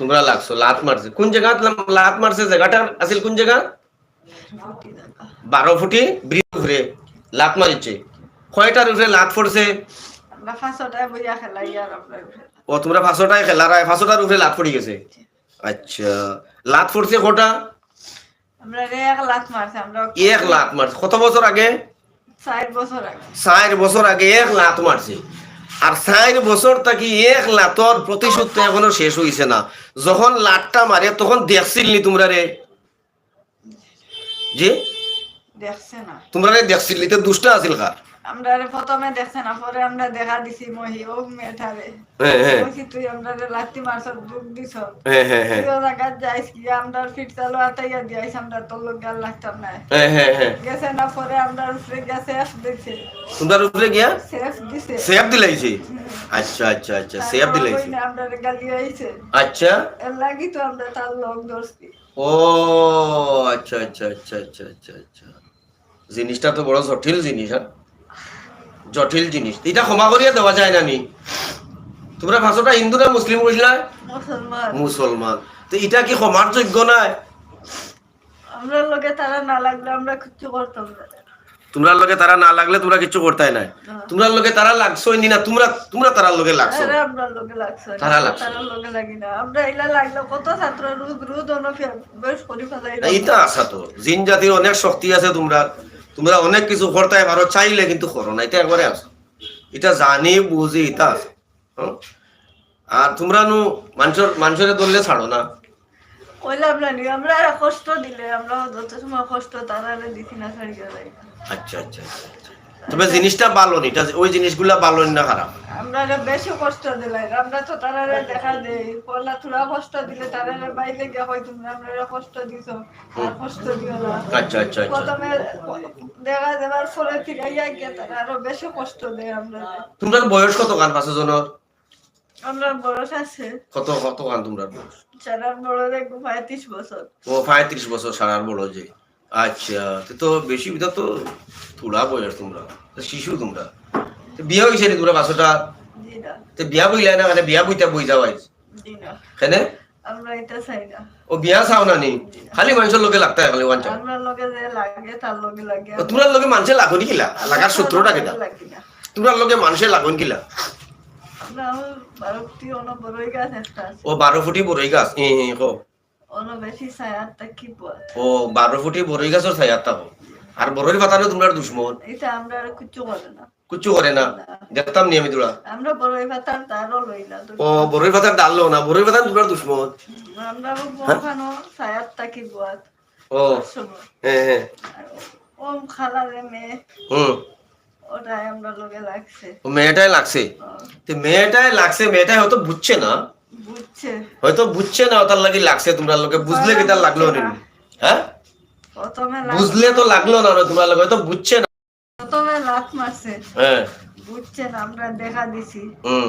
তোমরা লাগছো লাত মারছে। কোন জায়গা লাত মারছে জায়গাটা? আছিল কোন জায়গা? বারো ফুটি ব্রিজ উপরে লাত মারিছে। কয়টার উপরে লাত পড়ছে? ফাঁসটায় ও তোমরা পাঁচশোটায় খেলারায় পাঁচশোটার উপরে লাত পড়ে গেছে। আচ্ছা লাত পড়ছে কটা? এক লাত মারছে। কত বছর আগে? চার বছর আগে। চার বছর আগে এক লাত মারছে। আর চার বছর থাকি এক লাতর প্রতিশোধ এখনও শেষ হইছে না। যখন লাটটা মারে, তখন দেখছিল তোমরা রে। যে দেখছে না। তোমরা রে তো দুষ্ট আছিল কার? আমরা প্রথমে দেখছে না পরে আমরা দেখা দিছি মহি ও মেঠারে তুই আমরা লাত্তি মারছ দুঃখ দিছ জায়গায় যাইস কি আমরা ফিট চালো আতাইয়া দিয়াইস আমরা তোর লোক গাল লাগতাম না গেছে না পরে আমরা উপরে গেছে সেফ দিছে। তোমরা উপরে গিয়া? সেফ দিছে। সেফ দিলাইছে? আচ্ছা আচ্ছা আচ্ছা সেফ দিলাইছে। আমরা গালি আইছে। আচ্ছা। এর লাগি তো আমরা তার লোক ধরছি। ও আচ্ছা আচ্ছা আচ্ছা আচ্ছা আচ্ছা আচ্ছা। জিনিসটা তো বড় জটিল জিনিস হ্যাঁ জটিল জিনিস এটা ক্ষমা করিয়া দেওয়া যায় না নি তোমরা ভাষাটা হিন্দু না মুসলিম বুঝলা মুসলমান তো এটা কি ক্ষমার যোগ্য নাই আমরা লোকে তারা না লাগলে আমরা কিচ্ছু করতাম তোমরা লগে তারা না লাগলে তোমরা কিছু তোমরা লগে তারা লাগছোই নি না তোমরা তোমরা তারা লগে লাগছো আরে আমরা লোকে লাগছে তারা লাগছে। তারা লাগি না আমরা লাগলে কত ছাত্র রোজ রোজ অনফিয়া বেশ করি ফেলাই এটা তো জিন জাতির অনেক শক্তি আছে তোমরা তোমরা অনেক কিছু করতে পারো চাইলে কিন্তু করো না এটা একবারে আছে এটা জানি বুঝি এটা আছে হ্যাঁ? আর তোমরা নু মানুষের মানুষের ধরলে ছাড়ো না কইলাম না নি আমরা কষ্ট দিলে আমরা যত সময় কষ্ট তারা দিছি না ছাড়িয়ে আচ্ছা আচ্ছা, আচ্ছা। তবে জিনিসটা ভালো নি এটা ওই জিনিসগুলা ভালো না খারাপ? আমরা বেশি কষ্ট দিলাই আমরা তো তারা দেখা দেই পড়লা থোড়া কষ্ট দিলে তারা বাইরে গিয়ে হয় তোমরা আমরা কষ্ট দিছো আর কষ্ট দিও না। আচ্ছা আচ্ছা আচ্ছা। প্রথমে দেখা দেওয়ার পরে গিয়ে তারা আরও বেশি কষ্ট দেয় আমরা। তোমরা বয়স কত গান পাঁচ জনের আমরা বয়স আছে। কত কত গান তোমরা বয়স? সারার বড় দেখব পঁয়ত্রিশ বছর। ও পঁয়ত্রিশ বছর সারার বড় যে। আচ্ছা তো তো বেশি বিধা তো থোড়া বয়স তোমরা শিশু তোমরা। বিয়া হয়েছে নি তোমরা বাসটা? তো বিয়া বইলা না মানে বিয়া বইতা বই যাওয়াই জি না আমরা এটা চাই না। ও বিয়া চাও না নি? খালি মানুষের লোকে লাগতে খালি ওয়ান আমরা লগে যে লাগে তার লগে লাগে। তোমরা কিলা? লাগার সূত্রটা লাগি কিলা? আমরা অন বড়ই গাছ একটা ও বারো ফুটি বরই গাছ এ বেশি কি পথ ও বারো ফুটি বরই গাছের আর পাতানো তোমরা দুশ্মন। এটা আমরা আর কিচ্ছু করে না। কুচ্ছু করে না? দেখতাম নি আমি তোরা আমরা বড়ই পাতার তারও লই না ও বরই পাতার ডাললো না বরই পাতার তোমরা দুশ্মন। আমরা আটটা কি পথ ও। হ্যাঁ হ্যাঁ। ওম খালারে মেয়ে। হুম। ওটাই আমরা লগে লাগছে। ও মেয়েটাই লাগছে। মেয়েটাই লাগছে মেয়েটাই হয়তো বুঝছে না। হয়তো বুঝছে না ওটার লাগি লাগছে তোমরা লোকে বুঝলে কি তার লাগল না? হ্যাঁ? বুঝলে তো লাগল না তোমরা লোকে হয়তো বুঝছে না। প্রথমে লাত মারছে। হ্যাঁ। বুঝছে না আমরা দেখা দিছি। হুম।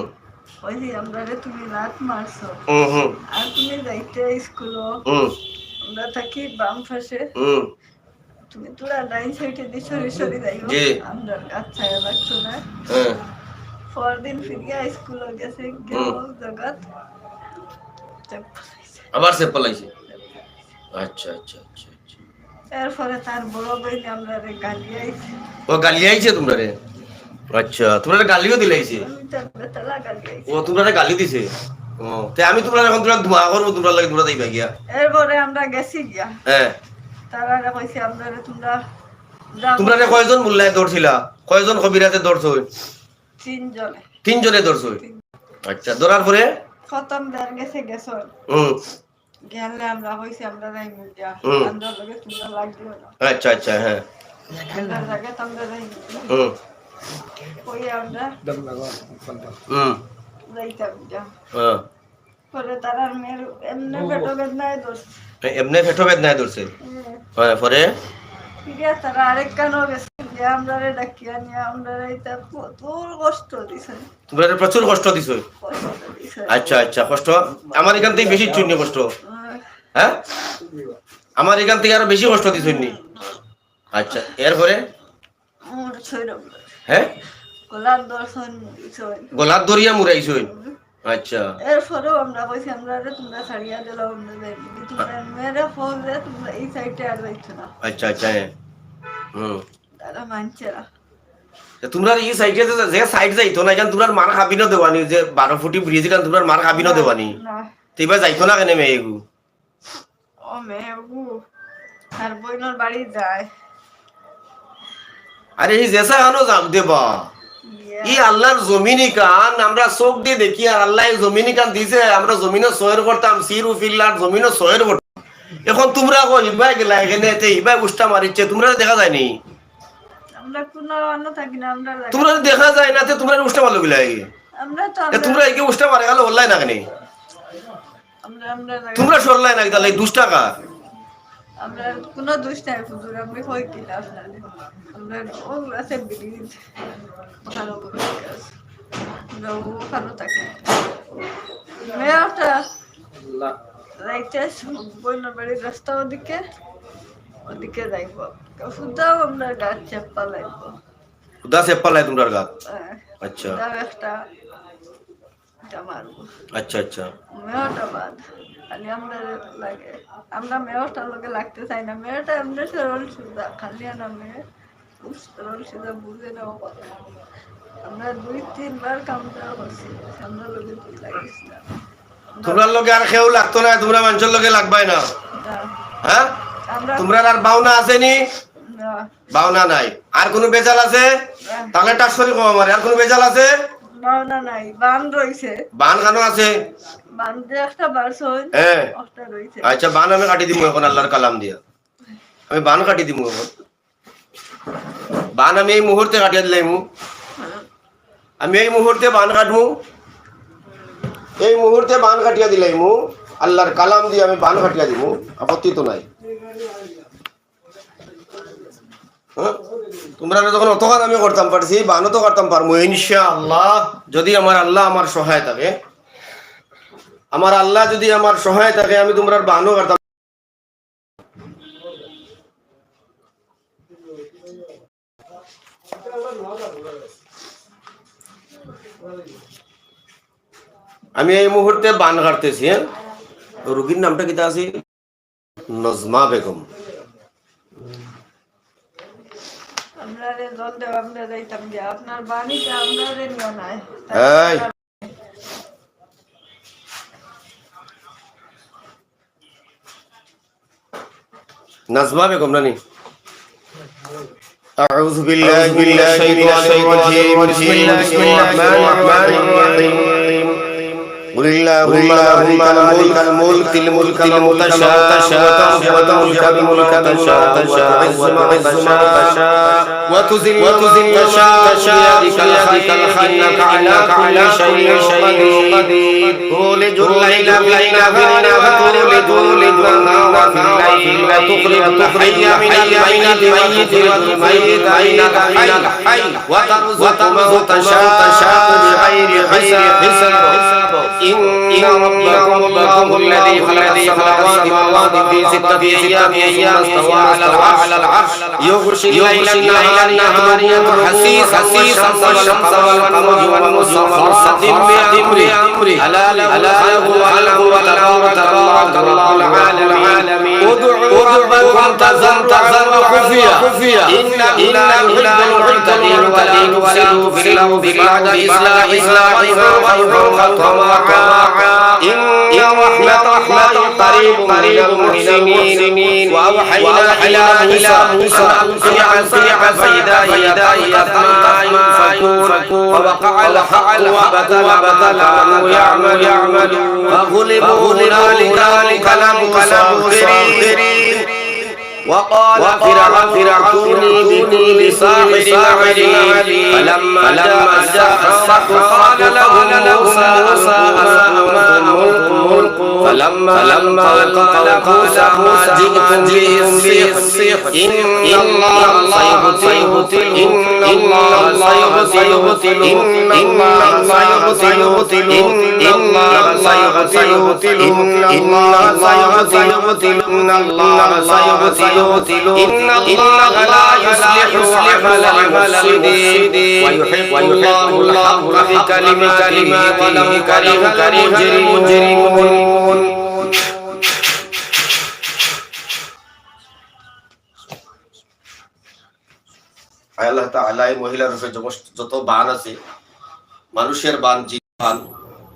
ওই আমরা রে তুমি লাত মারছো। হুম আর তুমি যাইতে স্কুলও হুম। আমরা থাকি বাম পাশে। হুম। তুমি তোরা ডাইন সাইডে দিয়ে সরি সরি যাইও। জি। আমরা আচ্ছা লাগতো না। হ্যাঁ। পরদিন ফিরিয়া স্কুলে গেছে গেল জগৎ। আবার সে পালাইছে আচ্ছা আচ্ছা আচ্ছা আচ্ছা। এরপরে তার বড় বই আমরা রে ও গালি আইছে তোমরা রে? আচ্ছা তোমরা গালিও দিলাইছে ও তোমরা গালি দিছে? ও আমি তোমরা এখন তোমরা ধোয়া করব তোমরা লাগে তোমরা যাইবা গিয়া। এরপরে আমরা গেছি গিয়া। হ্যাঁ। তারা রে কইছে আমরা রে তোমরা তোমরা রে কয়জন মোল্লায় দৌড়ছিলা? কয়জন কবিরাজে দৌড়ছ? তিনজনে। তিনজনে দৌড়ছ? আচ্ছা দৌড়ার পরে? খতম দের গেছে গেছ? হুম গেলে আমরা কইছি আমরা যাই মুজা হুম। আমরা লগে তোমরা লাগবে না। আচ্ছা আচ্ছা হ্যাঁ। আমরা জায়গা তোমরা যাই হুম কই আমরা হুম যাইতাম যা। হ্যাঁ পরে তারার মেয়ের এমনি পেটো বেদনায় দোষ এমনি ফেটো বেদনায় ধরছে? হ্যাঁ। পরে? ফিরিয়া তারা আরেক কানো গেছে। যে আমরা ডাকিয়া নিয়ে আমরা এটা প্রচুর কষ্ট দিছে। তোমরা প্রচুর কষ্ট দিছো? আচ্ছা আচ্ছা কষ্ট? আমার এখান থেকে বেশি চুন্নি কষ্ট। হ্যাঁ? আমার এখান থেকে আরও বেশি কষ্ট দিছো নি আচ্ছা এরপরে? হ্যাঁ? গলার দর্শন গলার দরিয়া মুরাইছো আচ্ছা। এরপরেও আমরা কইছি আমরা রে তোমরা ছাড়িয়া দিলাম আমরা মেরে ফোন রে তোমরা এই সাইডে আর যাইছো না। আচ্ছা আচ্ছা হ্যাঁ। হুম। তারা মানছে না। তা তোমরা এই সাইডে যে সাইড যাইতো না এখান তোমরা মার খাবি না দেওয়ানি যে বারো ফুটি ব্রিজ এখান তোমরা মার খাবি না দেওয়ানি। যাইতো না কেন মেয়েগু ও মেহবু আর বইনর বাড়ি যায়। আরে এই জেসা যাক দেবা। এই আল্লাহর জমিনি কান আমরা চোখ দিয়ে দেখি আর আল্লাহ জমিনি কান দিছে আমরা জমিনে সয়ের করতাম সির উফিল্লার জমিনে সয়ের করতাম। এখন তোমরা ইবাই গেলা এখানে ইবাই উষ্টা মারিচ্ছে তোমরা দেখা যায়নি? তোমরা দেখা যায় না তে তোমরা উষ্টা মারলো গেলা আমরা তো তোমরা একে উষ্টা মারে গেল হল্লাই না কেন? আমরা আমরা যাই। তোমরা সরলাই না তাহলে দুশ টাকা আমরা কোনো দোষ নাই হুজুর আমি কই কি লাভ আমরা ও আছে ব্রিজ ভালো করে আছে। আমরা ও ভালো থাকি মেয়েটা রাইতে বাড়ির রাস্তা ওদিকে। ওদিকে যাইব। সুদাও আমরা গাছ চাপা লাগব। উদা সে পালাই তোমরা গাত আচ্ছা। সুদাও একটা আচ্ছা আচ্ছা। মেয়টা বাদ। খালি আমরা লাগে আমরা মেয়টার লগে লাগতে চাই না। মেয়টা এমনি সরল সুদা খালি না মেয়ে। খুব সরল সুদা বুঝে নেওয়া কথা। আমরা দুই তিনবার কামটা করছি। আমরা লগে তুই লাগিস না। তোমরা লগে আর খেউ লাগতো না তোমরা মানুষের লগে লাগবাই না। হ্যাঁ? তোমরা আর বাউনা আসেনি? না, বাউনা নাই। আর কোনো বেজাল আছে? তাহলে টাসরি কম আমার। আর কোনো বেজাল আছে? বাউনা নাই। বান রইছে। বান খানো আছে? বান একটা বারছই হ্যাঁ। আচ্ছা বান আমি কাটি দিমু এখন আল্লাহর কালাম দিয়া। আমি বান কাটি দিমু এখন। বান আমি এই মুহূর্তে কাটিয়ে দিলাইমু। আমি এই মুহূর্তে বান কাটমু। এই মুহূর্তে বান কাটিয়া দিলাইমু। আল্লাহর কালাম দিয়ে আমি বান কাটিয়া দিমু। আপত্তি তো নাই? তোমরা যখন অতখান আমি করতাম, পারছি? বানও তো করতাম পারব ইনশা আল্লাহ যদি আমার আল্লাহ আমার সহায় থাকে, আমার আল্লাহ যদি আমার সহায় থাকে, আমি তোমরা বানও করতাম। আমি এই মুহূর্তে বান কাটতেছি হ্যাঁ? রুগীর নামটা কিতা আছে? নজমা বেগম আমরা রে জল দেওয়া আমরা যাইতাম গিয়া আপনার বাণীতে আমরা রে নিও নাই এই نظمة بكم ناني أعوذ بالله من الشيطان الرجيم بسم الله الرحمن الرحيم قل اللهم مالك الملك الملك الملك تشاء وتنزع الملك ممن تشاء وتعز من تشاء وتذل من تشاء بيدك الخير إنك على كل شيء قدير تولج الليل في النهار وتولج النهار في الليل وتخرج الحي من الميت والميت من الحي وترزق من تشاء بغير حساب إن ربكم الله الذي خلق السماوات في ستة أيام ثم استوى على العرش يغشي الليل النهار حسيسا والشمس والقمر والنجوم بأمره ألا له الخلق والأمر تبارك الله العالمين. ادعوا ربكم تزرعا وخفيا إنه لا يحب المعتدين ولا تفسدوا في الأرض بعد إصلاحها ويخاف طمعا إن رحمة الله قريب من المحسنين وأوحينا إلى موسى أن ألقي فإذا هي تثنى فوقع الحق وبطل ما كانوا يعملون فغلبوا هنالك لم صاغرين وقال فرعون فرعوني بكل ساحر عليم فلما جاء السحر قال له موسى موسى أنتم ملكم فلما فلما قال موسى ما جئتم به الصيح. إن الله سيبطل إن الله سيبطل إن الله سيبطل إن الله سيبطل إن الله سيبطل إن الله سيبطل إن الله لا يصلح عمل المفسدين ويحب الله بكلماته ولو كره المجرمون আল্লাহ তাআলা এই মহিলার উপরে যত- যত বান আছে মানুষের বান জিন বান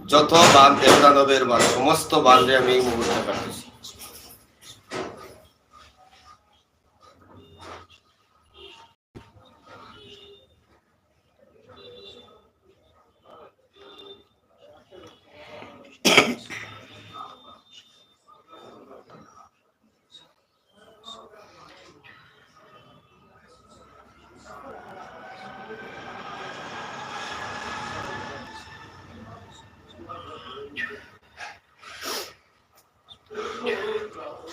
যত বান দেবদানবের বান সমস্ত বানরে আমি এই মুহূর্তে কাটতেছি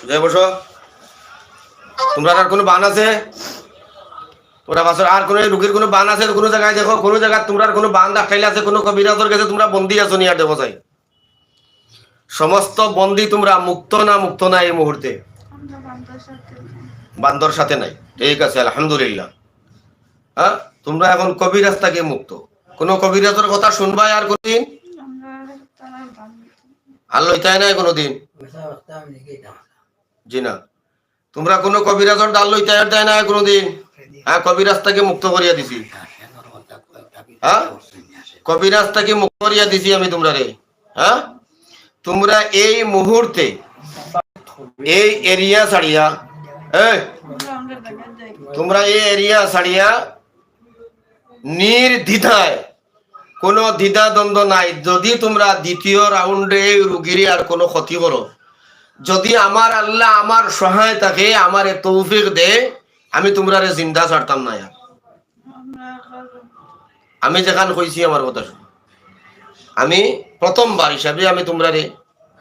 জয় বসো। তোমরা আর কোনো বান আছে? তোমরা বাসর আর কোনো রুগীর কোনো বান আছে? কোনো জায়গায় দেখো কোনো জায়গায় তোমরা কোনো বান দেখাইলে আছে? কোনো কবিরাজের কাছে তোমরা বন্দি আছো নিয়ে দেখো যাই সমস্ত বন্দি তোমরা মুক্ত না মুক্ত না এই মুহূর্তে? বান্দর সাথে নাই। ঠিক আছে আলহামদুলিল্লাহ। হ্যাঁ? তোমরা এখন কবিরাজ থেকে মুক্ত। কোন কবিরাজের কথা শুনবাই আর কোনদিন? আর লইতাই নাই কোনোদিন? জি না। তোমরা কোনো কবিরাজর ডাল লইতাই দেয় না কোনোদিন। হ্যাঁ কবিরাজ থেকে মুক্ত করিয়া দিছি। হ্যাঁ? কবিরাজ তাকে মুক্ত করিয়া দিছি আমি তোমরা রে। হ্যাঁ? তোমরা এই মুহূর্তে এই এরিয়া ছাড়িয়া তোমরা এই এরিয়া ছাড়িয়া নির্দ্বিধায় কোনো দ্বিধা দ্বন্দ্ব নাই। যদি তোমরা দ্বিতীয় রাউন্ডে এই রুগীর আর কোনো ক্ষতি করো যদি আমার আল্লাহ আমার সহায় থাকে আমার তৌফিক দে, আমি তোমরা জিন্দা ছাড়তাম না এখন আমি যেখান কইছি আমার কথা আমি প্রথমবার হিসাবে আমি তোমরা রে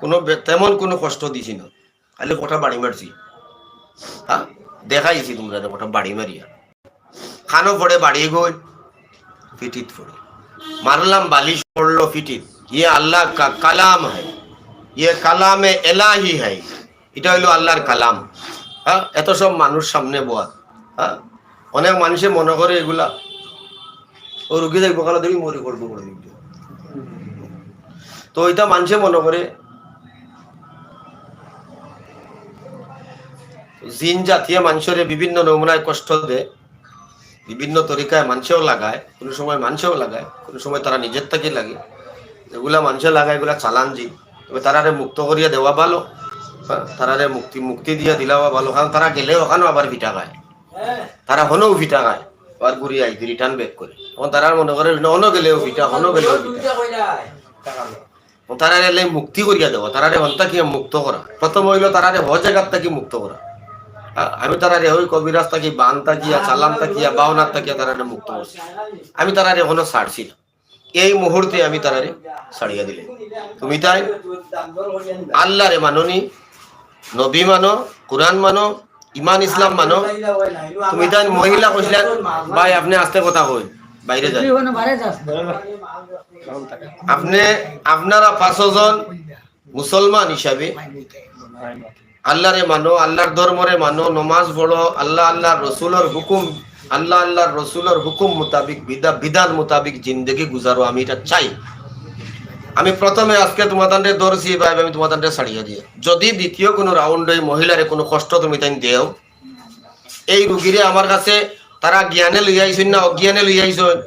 কোনো তেমন কোনো কষ্ট দিছি না। খালি কটা বাড়ি মারছি। হ্যাঁ দেখাইছি তোমরা রে কটা বাড়ি মারিয়া। খানো পড়ে বাড়ি গই। ফিটিত পড়ে মারলাম বালিশ পড়ল ফিটিত। ইয়ে আল্লাহ কালাম হয়। ইয়ে কালামে এলাহি হয় এটা হইল আল্লাহর কালাম। হ্যাঁ এত সব মানুষ সামনে বয়া। হ্যাঁ অনেক মানুষে মনে করে এগুলা। ও রুগী দেখব, কালো দেখি মরি করব করে দিবি তো ওইটা মানুষে মনে করে। জিন জাতীয় মানুষের বিভিন্ন নমুনায় কষ্ট দেয়। বিভিন্ন তরিকায় মানুষেও লাগায়, কোনো সময় মানুষেও লাগায়, কোনো সময় তারা নিজের থেকে লাগে। যেগুলা মানুষে লাগায়, এগুলা চালান জি তারারে মুক্ত করিয়া দেওয়া ভালো। হ্যাঁ, তারারে মুক্তি মুক্তি দিয়া দিলাও ভালো। কারণ তারা গেলেও ওখানেও আবার ভিটা খায়। তারা হনেও ভিটা খায়। আবার ঘুরি আইতে রিটার্ন ব্যাক করে। তখন তারা মনে করে হনো গেলেও ভিটা হনো গেলেও ভিটা। তারারে মুক্তি করিয়া দেবো তারারে হন্তা কি মুক্ত করা। প্রথম হইল তারারে হ জায়গার থাকি মুক্ত করা। আমি তারারে ওই কবিরাজ থাকি বান তাকিয়া চালান তাকিয়া বাউনার তাকিয়া তারারে মুক্ত করছি। আমি তারারে এখনও ছাড়ছি না। এই মুহূর্তে আমি তারারে ছাড়িয়া দিলে তুমি তাই আল্লাহরে মাননি নবী মানো কোরআন মানো ইমান ইসলাম মানো। তুমি তাই মহিলা কইছিলেন ভাই আপনি আস্তে কথা কই বাইরে যাই আপনি আপনারা পাঁচজন মুসলমান হিসাবে আল্লাহরে মানো আল্লাহর ধর্মরে মানো নমাজ পড়ো আল্লাহ আল্লাহর রসুলের হুকুম আল্লাহ আল্লাহর রসুলের হুকুম মোতাবিক, বিধা- বিধান মোতাবিক জিন্দগি গুজারো, আমি এটা চাই। আমি প্রথমে আজকে তোমাদের ধরছি ভাই আমি তোমাদের ছাড়িয়ে দিয়ে। যদি দ্বিতীয় কোনো রাউন্ডে মহিলারে কোনো কষ্ট তুমি তাই দেও, এই রুগীরে আমার কাছে তারা জ্ঞানে লই আইছেন না, অজ্ঞানে লই আইছেন?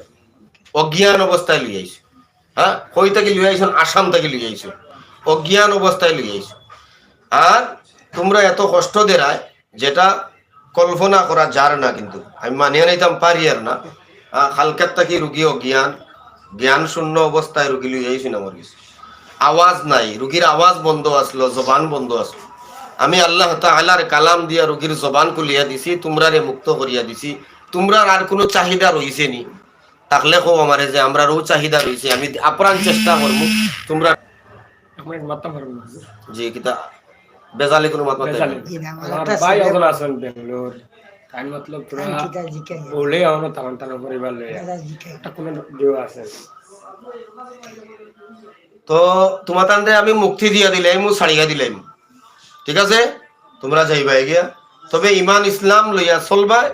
অজ্ঞান অবস্থায় লই আইছে। হ্যাঁ? কই থেকে লই আইছেন? আসাম থেকে লই আইছো। অজ্ঞান অবস্থায় লই আইছো। আর তোমরা এত কষ্ট দেরায়, যেটা কল্পনা করা যার না কিন্তু। আমি মানিয়ে নিতাম পারি আর না। হালকার থাকি রুগী অজ্ঞান জ্ঞান শূন্য অবস্থায় রুগী লই আইছি না আমার কাছে। আওয়াজ নাই। রুগীর আওয়াজ বন্ধ আসলো জবান বন্ধ আসলো আমি আল্লাহ তাআলার কালাম দিয়া রুগীর জবান খুলিয়া দিছি তোমরারে মুক্ত করিয়া দিছি। তোমরা আর কোনো চাহিদা রইছে নি? তাকলে কো আমারে যে আমরারও চাহিদা রইছে আমি আপ্রাণ চেষ্টা করব তোমরা জি কিতা বেজালি কোনো মাত মাতে। আমার ভাই এখন আছেন বেঙ্গলোর। তাই মতলব পুরা বলে আমার টান টান পরিবার লই একটা কোনো ডিও আছে। তো তোমার তান্ডে আমি মুক্তি দিয়া দিলাম মু ছাড়িয়া দিলাম। ঠিক আছে? তোমরা যাইবা গিয়া। তবে ইমান ইসলাম লইয়া চলবাই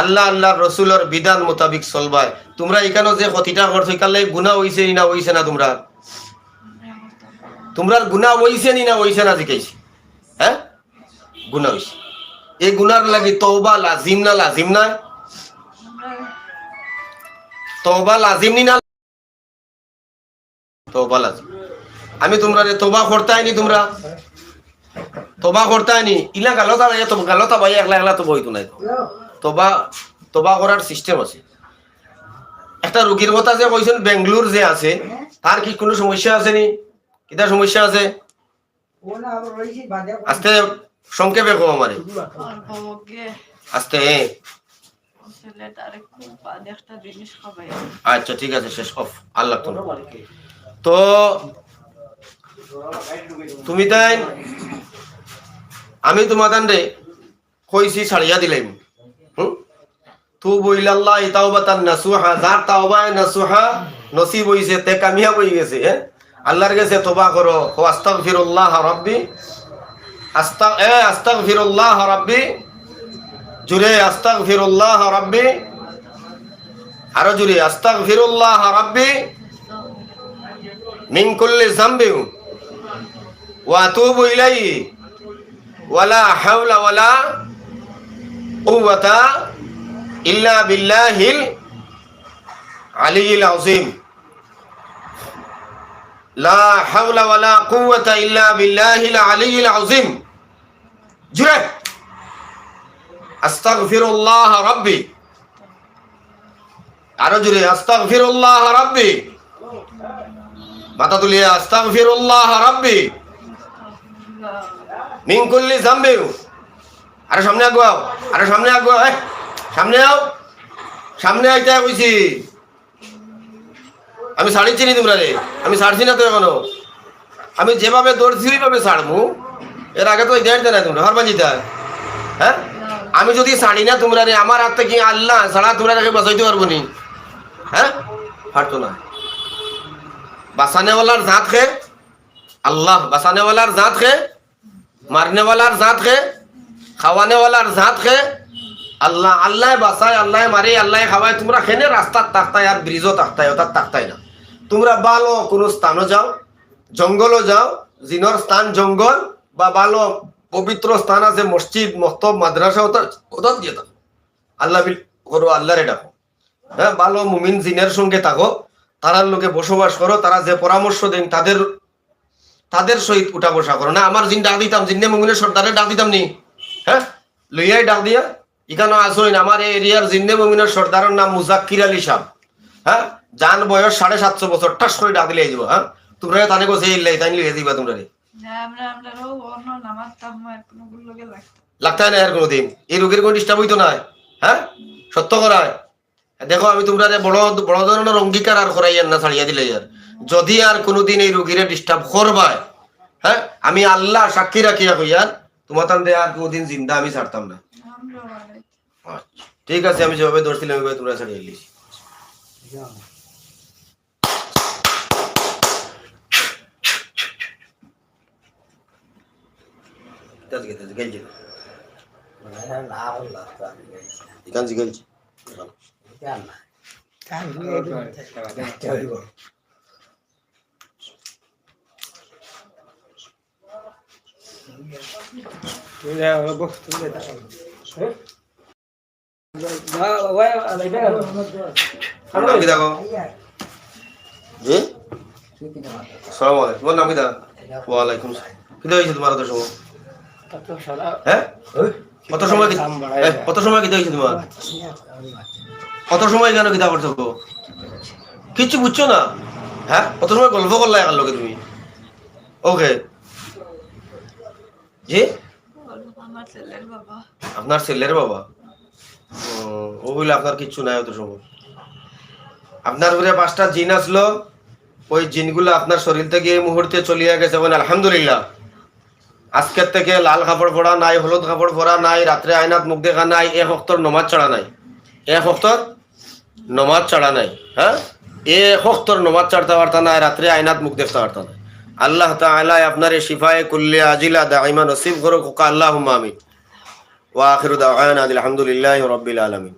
আল্লাহ আল্লাহ রসুলের বিধান মোতাবিক চলবাই। তোমরা এখানে যে ক্ষতিটা করছ এখানে গুণা হইছে না হইছে না তোমরা? তোমরা গুণা হইছে নি না হইছে না জিকাইছি? হ্যাঁ? এই গুণার লাগি লাজিম না লাজিম না লাজিম নি না লাজিম। আমি তোমরা রে তওবা করতাই নি তোমরা? তবা করতাই নি ইলা ভাই তো গালতা ভাই, একলা একলা তো বইতো নাই তবা তবা করার সিস্টেম আছে। একটা রোগীর কথা যে কইছেন, বেঙ্গলোর যে আছে, তার কি কোনো সমস্যা আছে নি? কিটা সমস্যা আছে? আস্তে সংক্ষেপে কম আমারে। আস্তে। আচ্ছা ঠিক আছে শেষ। অফ আল্লাহ তো তো তুমি তাই আমি তোমাদের রে কইছি ছাড়িয়া দিলাম। হুম? তু বইলাল্লাহ তাওবাতান নাসুহা যার তাওবায় নাসুহা নসিব হইছে তে কামিয়া হই গেছে হ্যাঁ? আল্লাহর কাছে তোবা করো। ও আস্তাগফিরুল্লাহ রাব্বি। আস্তা, এ আস্তাগফিরুল্লাহ রাব্বি। জুরে আস্তাগফিরুল্লাহ রাব্বি। আরও জুড়ে, আস্তাগফিরুল্লাহ রাব্বি। মিন কুল্লি যামবি ওয়া আতুবু ইলাইহি। ওয়ালা হাওলা ওয়ালা কুওয়াতা ইল্লা বিল্লাহিল আলিয়িল আযীম। লা হাওলা ওয়ালা মাথা কুল্লি সামনে আগুয়াও, আরে সামনে আগুয়াও সামনে আও। সামনে আইতে কইছি আমি শাড়ি চিনি তোমরা রে আমি ছাড়ছি না তো এখনও। আমি যেভাবে দৌড়ছি ওইভাবে ছাড়মু এর আগে তো দেয় না তোমরা হরবান জিতা হ্যাঁ? আমি যদি ছাড়ি না তোমরা রে আমার হাত থেকে আল্লাহ ছাড়া তোমরা তাকে বাঁচাইতে পারব নি। হ্যাঁ? পারতো না। বাঁচানেওয়ালার জাত খে আল্লাহ। বাঁচানেওয়ালার জাত খে মারনেওয়ালার জাত খে খাওয়ানেওয়ালার জাত খে আল্লাহ। আল্লাহ বাঁচায়, আল্লাহ মারে, আল্লাহ খাওয়ায়। তোমরা খেনে রাস্তার তাকতায় আর ব্রিজও তাকতায়, ওটার তাকতায় না। তোমরা ভালো কোনো স্থানও যাও, জঙ্গলও যাও, জিনর স্থান জঙ্গল, বা ভালো পবিত্র স্থান আছে, মসজিদ মস্তব মাদ্রাসা, ওটা দিয়ে থাকো আল্লাহ বিল করো, আল্লাহরে ডাকো। হ্যাঁ ভালো মুমিন জিনের সঙ্গে থাকো, তারার লোকে বসবাস করো, তারা যে পরামর্শ দেন, তাদের তাদের সহিত উঠা বসা করো। না, আমার জিন ডাক দিতাম, জিন্নে মুমিনের সর্দারে ডাক দিতাম নি। হ্যাঁ লইয়াই ডাক দিয়া। ইখানে আসইন আমার এরিয়ার জিন্নে মুমিনের সর্দারের নাম মুজাক্কির আলী সাহ হ্যাঁ? যান বয়স সাড়ে সাতশো বছর ঠাস করে ডাক দিলে যাব হ্যাঁ? তোমরা তানে কোসে ইল্লাই তাই লিয়ে দিবা তোমরা লাগতো। না আর কোনোদিন। এই রোগের কোনো ডিস্টার্ব হইতো না। হ্যাঁ? সত্য করায় দেখো আমি তোমরা বড় বড় ধরনের অঙ্গীকার আর করাইয়ার না ছাড়িয়া দিলে আর। যদি আর কোনোদিন এই রোগীরে ডিস্টার্ব করবায় হ্যাঁ? আমি আল্লাহ সাক্ষী রাখিয়া কইয়ার তোমার তান্তে আর কোনোদিন জিন্দা আমি ছাড়তাম না। আচ্ছা, ঠিক আছে আমি যেভাবে ধরছিলাম ওইভাবে তোমরা ছাড়িয়ে এলিস ইকান জিগাইছি তুমি যা বাবু তুমি যা হ্যাঁ যা বাবা আলাইদা তোমার নাম কি দেখো? জি? সালাম আলাইকুম তোমার নাম কি দা ওয়ালাইকুম হয়েছে তোমার অত সময়? কত হ্যাঁ? কত সময় কি- কত সময় হয়েছে তোমার? কত সময় কেন কিতা করছ কিচ্ছু বুঝছ না? হ্যাঁ? কত সময় গল্প করলা একার লোকে তুমি? ওকে। জি? আপনার ছেলের বাবা? ও, ও হইলে আপনার কিচ্ছু নাই অত সময়। আপনার ঘরে পাঁচটা জিন আসলো, ওই জিনগুলো আপনার শরীর থেকে এই মুহূর্তে চলিয়া গেছে বলেন আলহামদুলিল্লাহ। আজকের থেকে লাল কাপড় পরা নাই, হলুদ কাপড় পরা নাই, রাত্রে আয়নাত মুখ দেখা নাই এক অক্তর নমাজ চড়া নাই। এক অক্তর নমাজ চড়া নাই হ্যাঁ? এক অক্তর নমাজ চড়তে পারতা নাই, রাত্রে আয়নাত মুখ দেখতে পারতা না আল্লাহ তাআলা আপনার এই শিফায়ে কুল্লি আজিলা দাইমা নসিব করুক আল্লাহুম্মা আমিন। ওয়া আখিরু আলহামদুলিল্লাহি রাব্বিল আলামিন।